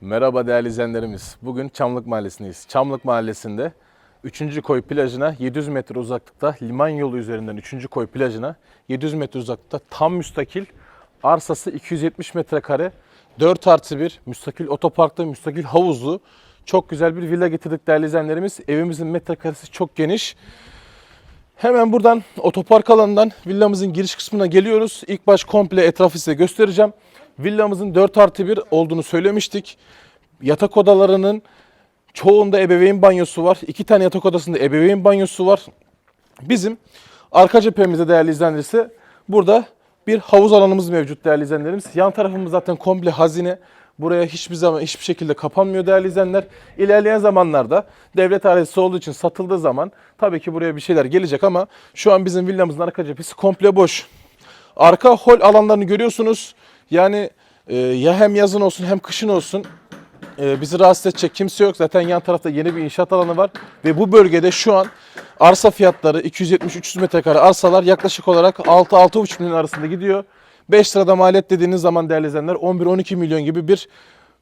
Merhaba değerli izleyenlerimiz. Bugün Çamlık Mahallesi'ndeyiz. Çamlık Mahallesi'nde 3. koy plajına 700 metre uzaklıkta liman yolu üzerinden 3. koy plajına 700 metre uzaklıkta tam müstakil arsası 270 metrekare 4 artı 1 müstakil otoparkta müstakil havuzlu çok güzel bir villa getirdik değerli izleyenlerimiz. Evimizin metrekaresi çok geniş. Hemen buradan otopark alanından villamızın giriş kısmına geliyoruz. İlk baş komple etrafı size göstereceğim. Villamızın 4 artı 1 olduğunu söylemiştik. Yatak odalarının çoğunda ebeveyn banyosu var. İki tane yatak odasında ebeveyn banyosu var. Bizim arka cephemizde değerli izleyenler burada bir havuz alanımız mevcut değerli izleyenlerimiz. Yan tarafımız zaten komple hazine. Buraya hiçbir zaman hiçbir şekilde kapanmıyor değerli izleyenler. İlerleyen zamanlarda devlet arazisi olduğu için satıldığı zaman tabii ki buraya bir şeyler gelecek ama şu an bizim villamızın arka cephesi komple boş. Arka hol alanlarını görüyorsunuz. Yani e, ya hem yazın olsun hem kışın olsun e, bizi rahatsız edecek kimse yok. Zaten yan tarafta yeni bir inşaat alanı var. Ve bu bölgede şu an arsa fiyatları 270-300 metrekare arsalar yaklaşık olarak 6-6,5 milyon arasında gidiyor. 5 lirada maliyet dediğiniz zaman değerli izleyenler 11-12 milyon gibi bir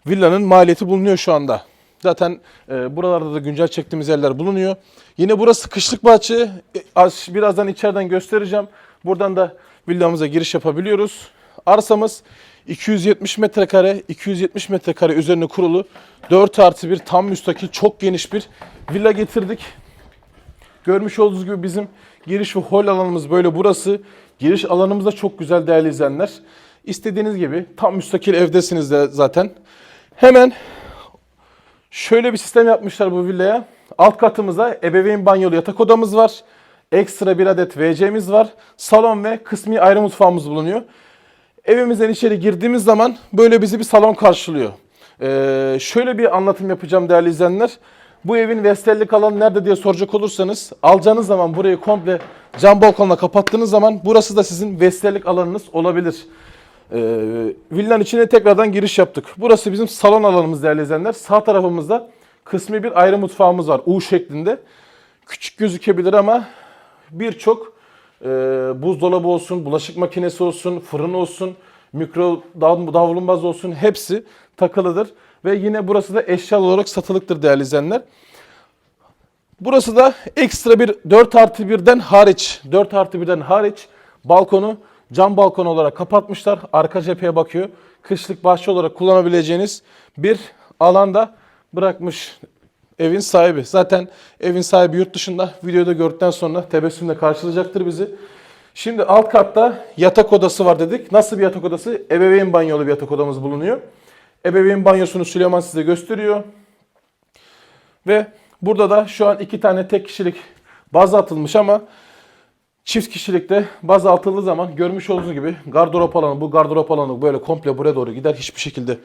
villanın maliyeti bulunuyor şu anda. Zaten e, buralarda da güncel çektiğimiz yerler bulunuyor. Yine burası kışlık bahçe. E, az- birazdan içeriden göstereceğim. Buradan da villamıza giriş yapabiliyoruz. Arsamız 270 metrekare, 270 metrekare üzerine kurulu 4 artı 1 tam müstakil çok geniş bir villa getirdik. Görmüş olduğunuz gibi bizim giriş ve hol alanımız böyle burası. Giriş alanımız da çok güzel değerli izleyenler. İstediğiniz gibi tam müstakil evdesiniz de zaten. Hemen şöyle bir sistem yapmışlar bu villaya. Alt katımızda ebeveyn banyolu yatak odamız var. Ekstra bir adet WC'miz var. Salon ve kısmi ayrı mutfağımız bulunuyor. Evimizden içeri girdiğimiz zaman böyle bizi bir salon karşılıyor. Ee, şöyle bir anlatım yapacağım değerli izleyenler. Bu evin vestellik alanı nerede diye soracak olursanız alacağınız zaman burayı komple cam balkonla kapattığınız zaman burası da sizin vestellik alanınız olabilir. Ee, villanın içine tekrardan giriş yaptık. Burası bizim salon alanımız değerli izleyenler. Sağ tarafımızda kısmi bir ayrı mutfağımız var U şeklinde. Küçük gözükebilir ama birçok e, buzdolabı olsun, bulaşık makinesi olsun, fırın olsun, mikro dav- davlumbaz olsun hepsi takılıdır. Ve yine burası da eşya olarak satılıktır değerli izleyenler. Burası da ekstra bir 4 artı 1'den hariç, 4 artı 1'den hariç balkonu cam balkon olarak kapatmışlar. Arka cepheye bakıyor. Kışlık bahçe olarak kullanabileceğiniz bir alanda bırakmış evin sahibi. Zaten evin sahibi yurt dışında videoda gördükten sonra tebessümle karşılayacaktır bizi. Şimdi alt katta yatak odası var dedik. Nasıl bir yatak odası? Ebeveyn banyolu bir yatak odamız bulunuyor. Ebeveyn banyosunu Süleyman size gösteriyor. Ve burada da şu an iki tane tek kişilik baz atılmış ama çift kişilikte baz atıldığı zaman görmüş olduğunuz gibi gardırop alanı bu gardırop alanı böyle komple buraya doğru gider. Hiçbir şekilde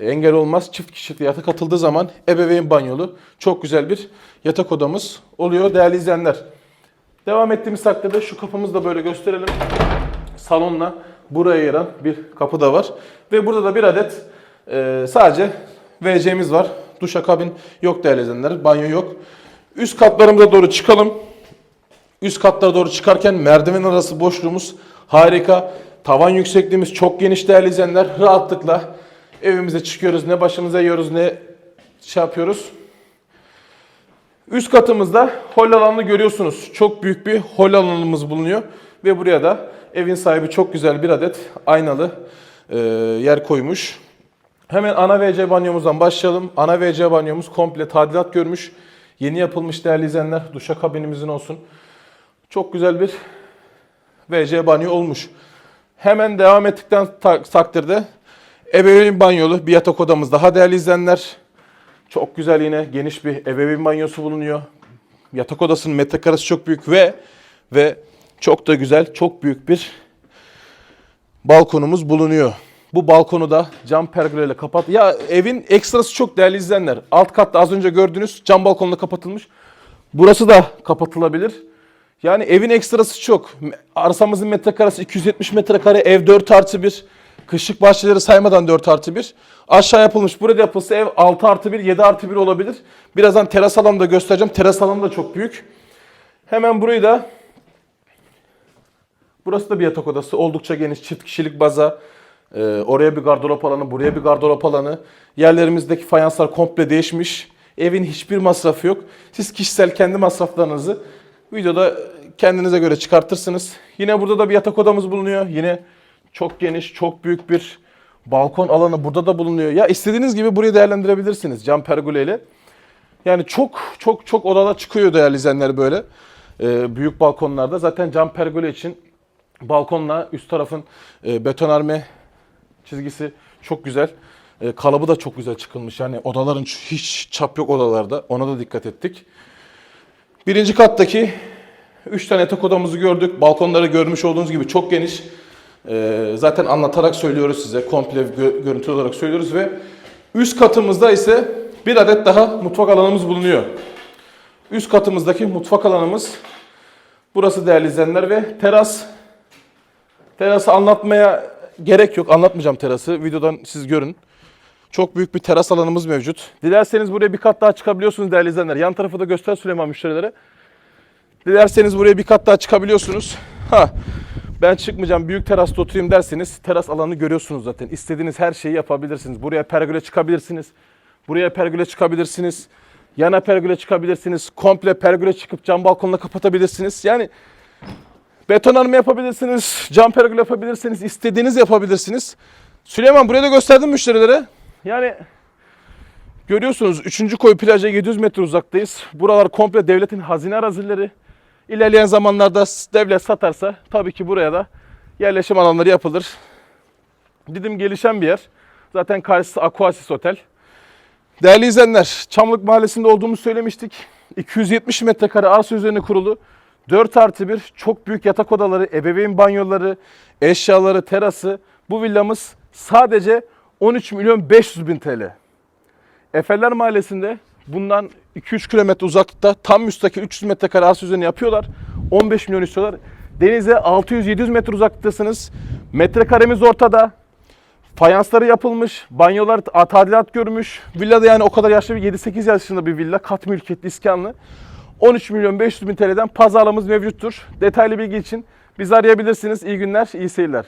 engel olmaz. Çift kişilikli yatak atıldığı zaman ebeveyn banyolu çok güzel bir yatak odamız oluyor değerli izleyenler. Devam ettiğimiz takdirde şu kapımızı da böyle gösterelim. Salonla buraya ayıran bir kapı da var. Ve burada da bir adet e, sadece WC'miz var. Duşakabin yok değerli izleyenler. Banyo yok. Üst katlarımıza doğru çıkalım. Üst katlara doğru çıkarken merdiven arası boşluğumuz harika. Tavan yüksekliğimiz çok geniş değerli izleyenler. Rahatlıkla evimize çıkıyoruz. Ne başımıza yiyoruz ne şey yapıyoruz. Üst katımızda hol alanını görüyorsunuz. Çok büyük bir hol alanımız bulunuyor. Ve buraya da evin sahibi çok güzel bir adet aynalı e, yer koymuş. Hemen ana WC banyomuzdan başlayalım. Ana WC banyomuz komple tadilat görmüş. Yeni yapılmış değerli izleyenler. Duşakabinimizin olsun. Çok güzel bir WC banyo olmuş. Hemen devam ettikten ta- takdirde ebeveyn banyolu bir yatak odamız daha değerli izleyenler. Çok güzel yine geniş bir ebeveyn banyosu bulunuyor. Yatak odasının metrekaresi çok büyük ve ve çok da güzel, çok büyük bir balkonumuz bulunuyor. Bu balkonu da cam pergola ile kapat. Ya evin ekstrası çok değerli izleyenler. Alt katta az önce gördüğünüz cam balkonla kapatılmış. Burası da kapatılabilir. Yani evin ekstrası çok. Arsamızın metrekaresi 270 metrekare, ev 4 artı 1. Kışlık bahçeleri saymadan 4 artı 1. Aşağı yapılmış. Burada yapılsa ev 6 artı 1, 7 artı 1 olabilir. Birazdan teras alanı da göstereceğim. Teras alanı da çok büyük. Hemen burayı da Burası da bir yatak odası. Oldukça geniş çift kişilik baza. Ee, oraya bir gardırop alanı, buraya bir gardırop alanı. Yerlerimizdeki fayanslar komple değişmiş. Evin hiçbir masrafı yok. Siz kişisel kendi masraflarınızı videoda kendinize göre çıkartırsınız. Yine burada da bir yatak odamız bulunuyor. Yine çok geniş, çok büyük bir balkon alanı burada da bulunuyor. Ya istediğiniz gibi burayı değerlendirebilirsiniz cam pergoleyle. Yani çok çok çok odalar çıkıyor değerli izleyenler böyle. Ee, büyük balkonlarda zaten cam pergole için balkonla üst tarafın e, betonarme çizgisi çok güzel. E, kalıbı da çok güzel çıkılmış. Yani odaların hiç çap yok odalarda. Ona da dikkat ettik. Birinci kattaki 3 tane yatak odamızı gördük. Balkonları görmüş olduğunuz gibi çok geniş. E, zaten anlatarak söylüyoruz size. Komple gö- görüntü olarak söylüyoruz ve üst katımızda ise bir adet daha mutfak alanımız bulunuyor. Üst katımızdaki mutfak alanımız burası değerli izleyenler ve teras Terası anlatmaya gerek yok. Anlatmayacağım terası. Videodan siz görün. Çok büyük bir teras alanımız mevcut. Dilerseniz buraya bir kat daha çıkabiliyorsunuz değerli izleyenler. Yan tarafı da göster Süleyman müşterilere. Dilerseniz buraya bir kat daha çıkabiliyorsunuz. Ha, ben çıkmayacağım büyük terasta oturayım derseniz teras alanı görüyorsunuz zaten. İstediğiniz her şeyi yapabilirsiniz. Buraya pergole çıkabilirsiniz. Buraya pergole çıkabilirsiniz. Yana pergole çıkabilirsiniz. Komple pergole çıkıp cam balkonla kapatabilirsiniz. Yani Betonarme yapabilirsiniz, cam pergol yapabilirsiniz, istediğiniz yapabilirsiniz. Süleyman buraya da gösterdim müşterilere. Yani görüyorsunuz 3. koy plaja 700 metre uzaktayız. Buralar komple devletin hazine arazileri. İlerleyen zamanlarda devlet satarsa tabii ki buraya da yerleşim alanları yapılır. Didim gelişen bir yer. Zaten karşısı Aquasis Otel. Değerli izleyenler, Çamlık Mahallesi'nde olduğumuzu söylemiştik. 270 metrekare arsa üzerine kurulu 4 artı 1 çok büyük yatak odaları, ebeveyn banyoları, eşyaları, terası. Bu villamız sadece 13 milyon 500 bin TL. Efeler Mahallesi'nde bundan 2-3 kilometre uzaklıkta tam müstakil 300 metrekare arsa üzerine yapıyorlar. 15 milyon istiyorlar. Denize 600-700 metre uzaklıktasınız. Metrekaremiz ortada. Fayansları yapılmış, banyolar ta- tadilat görmüş. Villa da yani o kadar yaşlı bir 7-8 yaşında bir villa. Kat mülkiyetli iskanlı. 13 milyon 500 bin TL'den pazarlığımız mevcuttur. Detaylı bilgi için bizi arayabilirsiniz. İyi günler, iyi seyirler.